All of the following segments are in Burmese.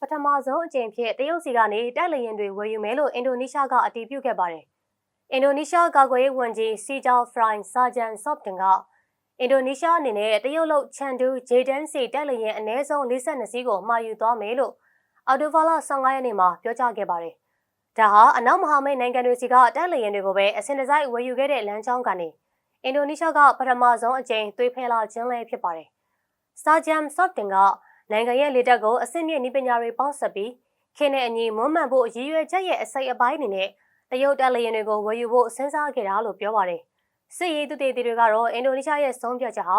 ပထမဆုံးအကြိမ်ဖြစ်တရုတ်စီကနေတိုက်လေယာဉ်တွေဝယ်ယူမယ်လို့အင်ဒိုနီးရှားကအတည်ပြုခဲ့ပါတယ်။အင်ဒိုနီးရှားကာကွယ်ရေးဝန်ကြီးစီဂျာဖရိုင်ဆာဂျန်ဆော့ပတင်ကအင်ဒိုနီးရှားအနေနဲ့တရုတ်လုတ်ချန်ဒူဂျေဒန်စီတိုက်လေယာဉ်အနည်းဆုံး42စီးကိုမှာယူသွားမယ်လို့အော်တိုဗာလာ15ရက်နေ့မှာပြောကြားခဲ့ပါတယ်။ဒါဟာအနောက်မဟာမိတ်နိုင်ငံတွေစီကတိုက်လေယာဉ်တွေကိုပဲအစင်တစိုက်ဝယ်ယူခဲ့တဲ့လမ်းကြောင်းကနေအင်ဒိုနီးရှားကပထမဆုံးအကြိမ်သွေးဖဲလာခြင်းလည်းဖြစ်ပါတယ်။ဆာဂျန်ဆော့ပတင်က နိုင်ငံရဲ့လေတပ်ကိုအဆင့်မြင့်နည်းပညာတွေပေါင်းစပ်ပြီးခင်းတဲ့အညီမွမ်းမံဖို့ရည်ရွယ်ချက်ရဲ့အစိတ်အပိုင်းအနေနဲ့တရုတ်တပ်လေယာဉ်တွေကိုဝယ်ယူဖို့စဉ်းစားခဲ့တာလို့ပြောပါတယ်။စစ်ရေးသူတေတီတွေကတော့အင်ဒိုနီးရှားရဲ့ဆုံးဖြတ်ချက်ဟာ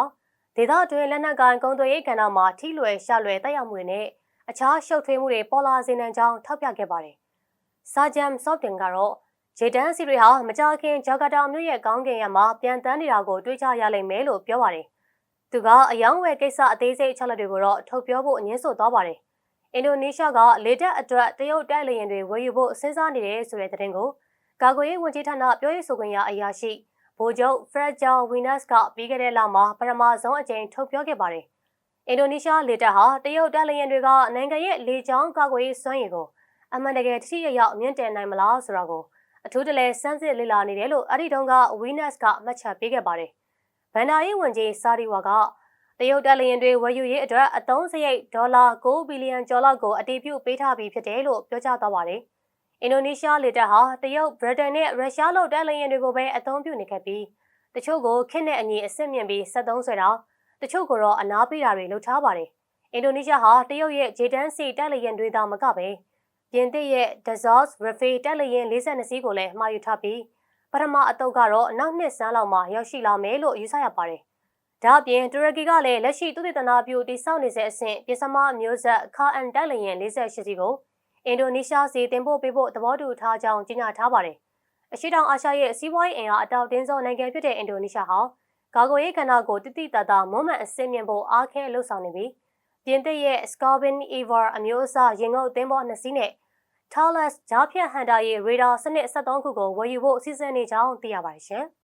ဒေသတွင်းလက်နက်ကိုင်ကုန်သွယ်ရေးကဏ္ဍမှာထိလွယ်ရှလွယ်တက်ရောက်မှုတွေနဲ့အခြားရှုပ်ထွေးမှုတွေပေါ်လာစေနိုင်ကြောင်းထောက်ပြခဲ့ပါတယ်။ဆာဂျမ်ဆော့တင်ကတော့ဂျေတန်စီတွေဟာမကြာခင်ဂျကာတာမြို့ရဲ့ကောင်းကင်ရမှာပြန်တန်းနေတာကိုတွေးကြရလိမ့်မယ်လို့ပြောပါတယ်။ သူကအယောင်းဝယ်ကိစ္စအသေးစိတ်အချက်လက်တွေကိုတော့ထုတ်ပြောဖို့အငင်းဆိုသွားပါတယ်။အင်ဒိုနီးရှားကလေတပ်အတွက်တရုတ်တိုက်လေယာဉ်တွေဝယ်ယူဖို့စဉ်းစားနေတယ်ဆိုတဲ့သတင်းကိုကာကွယ်ရေးဝန်ကြီးဌာနပြောရေးဆိုခွင့်ရအရာရှိဗိုလ်ချုပ်ဖရက်ဂျော်ဝီနက်စ်ကပြီးခဲ့တဲ့လမှာပထမဆုံးအကြိမ်ထုတ်ပြောခဲ့ပါတယ်။အင်ဒိုနီးရှားလေတပ်ဟာတရုတ်တိုက်လေယာဉ်တွေကနိုင်ငံရဲ့လေကြောင်းကာကွယ်ရေးစွမ်းရည်ကိုအမှန်တကယ်ထိရရောက်မြင့်တင်နိုင်မလားဆိုတာကိုအထူးတလဲစမ်းစစ်လေ့လာနေတယ်လို့အဲ့ဒီတုန်းကဝီနက်စ်ကမှတ်ချက်ပေးခဲ့ပါတယ်။ ဗန်ဒါရေးဝန်ကြီးစာရီဝါကတရုတ်တပ်လျင်တွေဝယ်ယူရေးအတွက်အသုံးစရိတ်ဒေါ်လာ9ဘီလီယံကျော်လောက်ကိုအတည်ပြုပေးထားပြီးဖြစ်တယ်လို့ပြောကြားသွားပါတယ်။အင်ဒိုနီးရှားလေတပ်ဟာတရုတ်၊ဗြိတိန်နဲ့ရုရှားလို့တပ်လျင်တွေကိုပဲအသုံးပြုနေခဲ့ပြီးတချို့ကိုခင့်တဲ့အညီအစ်စ်မြင့်ပြီး73ဆွဲတာတချို့ကိုတော့အနာပေးတာတွေလုပ်ထားပါတယ်။အင်ဒိုနီးရှားဟာတရုတ်ရဲ့ဂျေတန်စီတပ်လျင်တွေသာမကပဲပြင်သစ်ရဲ့ Dassault Rafale တပ်လျင်42စီးကိုလည်းမှာယူထားပြီး ပထမအတုပ်ကတော့နောက်နှစ်ဆန်းလောက်မှရောက်ရှိလာမယ်လို့ယူဆရပါတယ်။ဒါ့အပြင်တူရကီကလည်းလက်ရှိသူတေသနာပြုတိစောက်နေတဲ့အဆင့်ပြည်စမမျိုးဆက်ခါအန်တိုက်လျင်48စီကိုအင်ဒိုနီးရှားစီတင်ပို့ပေးဖို့သဘောတူထားကြောင်းကြေညာထားပါတယ်။အရှိတောင်အာရှရဲ့စီးပွားရေးအင်အားအတောက်တင်းဆုံးနိုင်ငံဖြစ်တဲ့အင်ဒိုနီးရှားဟာကာကွယ်ရေးကဏ္ဍကိုတိတိတတ်တာမွမ်းမံအစင်းမြင့်ဖို့အားခဲလှုပ်ဆောင်နေပြီးပြင်သစ်ရဲ့ Scorpion Ever အမျိုးအစားရင်ငုပ်သင်းဘောနှစ်စီးနဲ့ Thales ဂျားဖြတ်ဟန်တာရဲ့ရေဒါစနစ်73ခုကိုဝယ်ယူဖို့အစီအစဉ်နေကြောင်းသိရပါတယ်ရှင်။